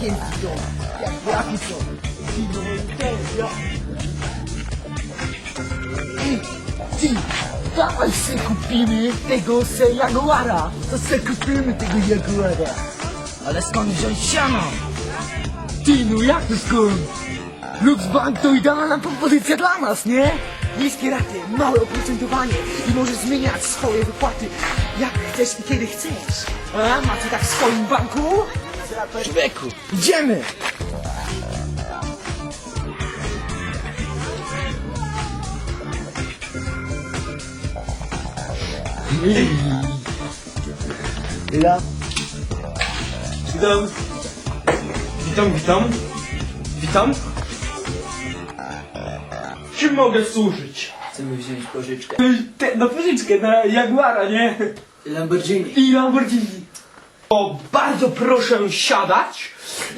Kiedyś w domu. Jak jakie są? Ej, Ty, dawaj se kupimy tego se Jaguara. To se kupimy tego Jaguara. Ale skąd wziąć siano? Ty, no jak to skąd? Luxbank to idealna propozycja dla nas, nie? Niskie raty, małe oprocentowanie i możesz zmieniać swoje wypłaty jak chcesz i kiedy chcesz. A, macie tak w swoim banku? Człowieku, idziemy! Ja? Witam. Witam, witam. Witam. Czym mogę służyć? Chcemy wziąć pożyczkę. Te, na pożyczkę, na Jaguara, nie? Lamborghini. I Lamborghini. O, bardzo proszę siadać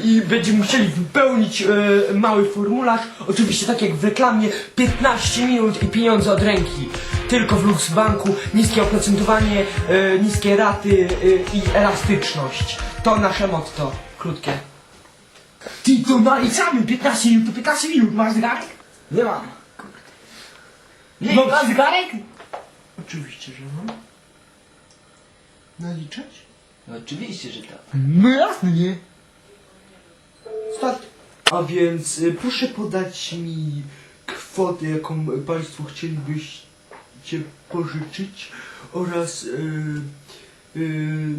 i będziemy musieli wypełnić e, mały formularz. Oczywiście tak jak w reklamie, 15 minut i pieniądze od ręki. Tylko w Luxbanku, niskie oprocentowanie, e, niskie raty e, i elastyczność. To nasze motto. Krótkie. Ty to naliczamy 15 minut, to 15 minut. Masz zegarek? Nie mam. Nie, No, masz zegarek? Oczywiście, że mam. Naliczać? No oczywiście, że tak. No jasne, nie? Start. A więc y, proszę podać mi kwotę, jaką Państwo chcielibyście pożyczyć oraz y, y,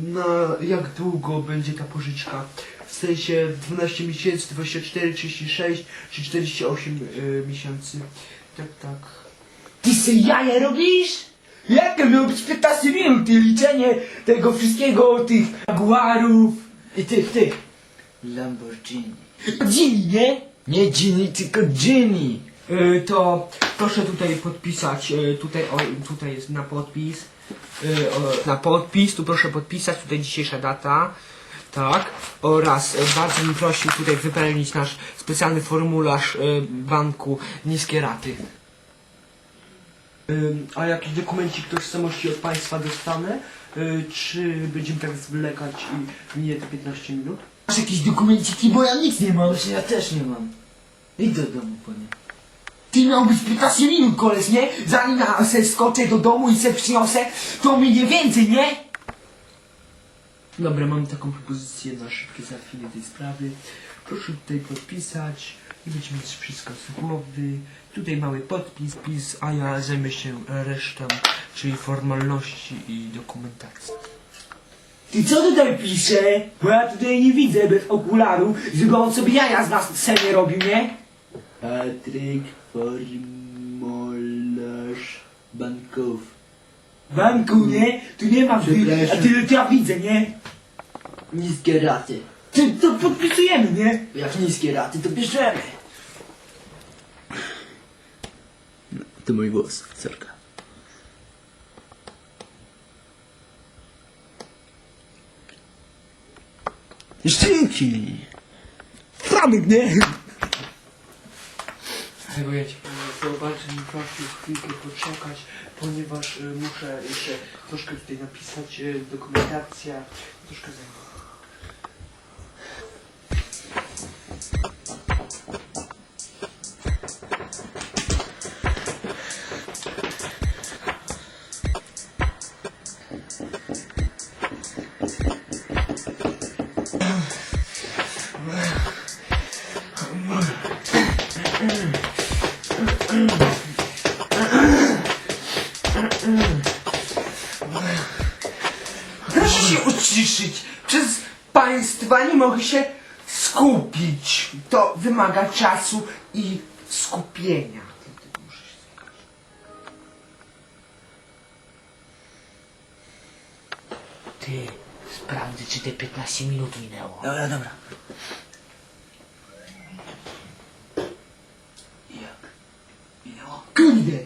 na jak długo będzie ta pożyczka. W sensie 12 miesięcy, 24, 36 czy 48 y, miesięcy. Tak, tak. Ty se jaja robisz? Jak to miało być 15 minut? Ty liczenie tego wszystkiego, tych Jaguarów i tych, tych. Lamborghini. Gini, nie? Nie Gini, tylko Gini. Y, to proszę tutaj podpisać, y, tutaj, o, tutaj jest na podpis, y, o, na podpis, tu proszę podpisać, tutaj dzisiejsza data, tak, oraz bardzo bym prosił tutaj wypełnić nasz specjalny formularz banku niskie raty. A jakiś dokumencik tożsamości od Państwa dostanę, y, czy będziemy tak zwlekać i minie te 15 minut? Masz jakieś dokumenciki, bo ja nic nie mam. Właśnie ja też nie mam. Idź do domu po nie. Ty miał być 15 minut, koleś, nie? Zanim ja se skoczę do domu i se przyniosę, to minie więcej, nie? Dobra, mam taką propozycję na szybkie załatwienie tej sprawy. Proszę tutaj podpisać i będziemy mieć wszystko z głowy. Tutaj mały podpis, pis, a ja zajmę się resztą, czyli formalności i dokumentacji. Ty co tutaj pisze? Bo ja tutaj nie widzę bez okularów, żeby on sobie jaja z nas scenie robił, nie? Patryk, formularz banków. Banku, nie? Tu nie ma, ty, a ty, ty ja widzę, nie? Niskie raty. Ty, to podpisujemy, nie? Jak niskie raty, to bierzemy. To mój głos, córka. Szczęki! Franek, nie? Dziękuję Ci Panie, zobaczę, mi prosił chwilkę poczekać, ponieważ y, muszę jeszcze troszkę tutaj napisać y, dokumentacja, troszkę zajmę. Się skupić. To wymaga czasu i skupienia. Ty, sprawdzę, czy te 15 minut minęło. Dobra, dobra. Jak? Minęło? Kurde!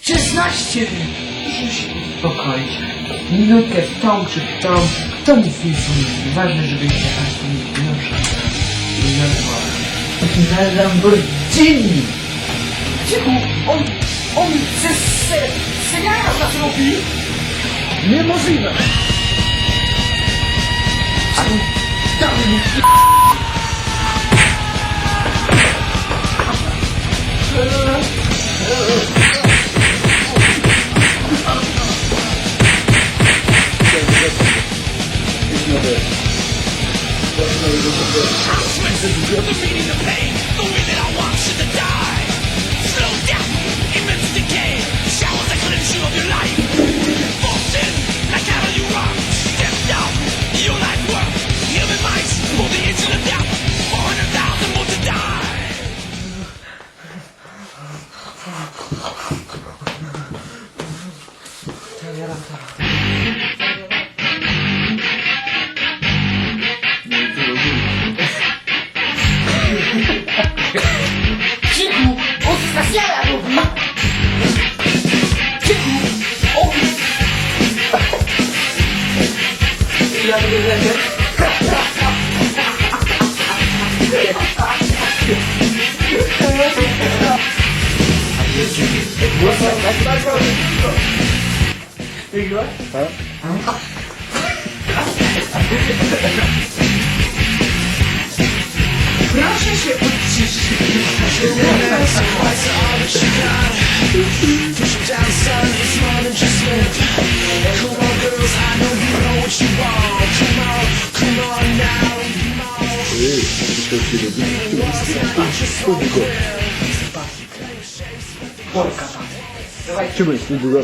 16 minut! Proszę się uspokoić. Minutkę w tą czy w tą, to nic nie zmieni. Ważne, żeby się Państwo nie muszę Na Lamborghini! Cichu, on, on se, se, se jaja z nas robi! Niemożliwe! Dawaj mu Cichu! Ostasjara robi! Cichu! O! Ja to będę. Proszę się uciszyć. Czemu jest tu dużo?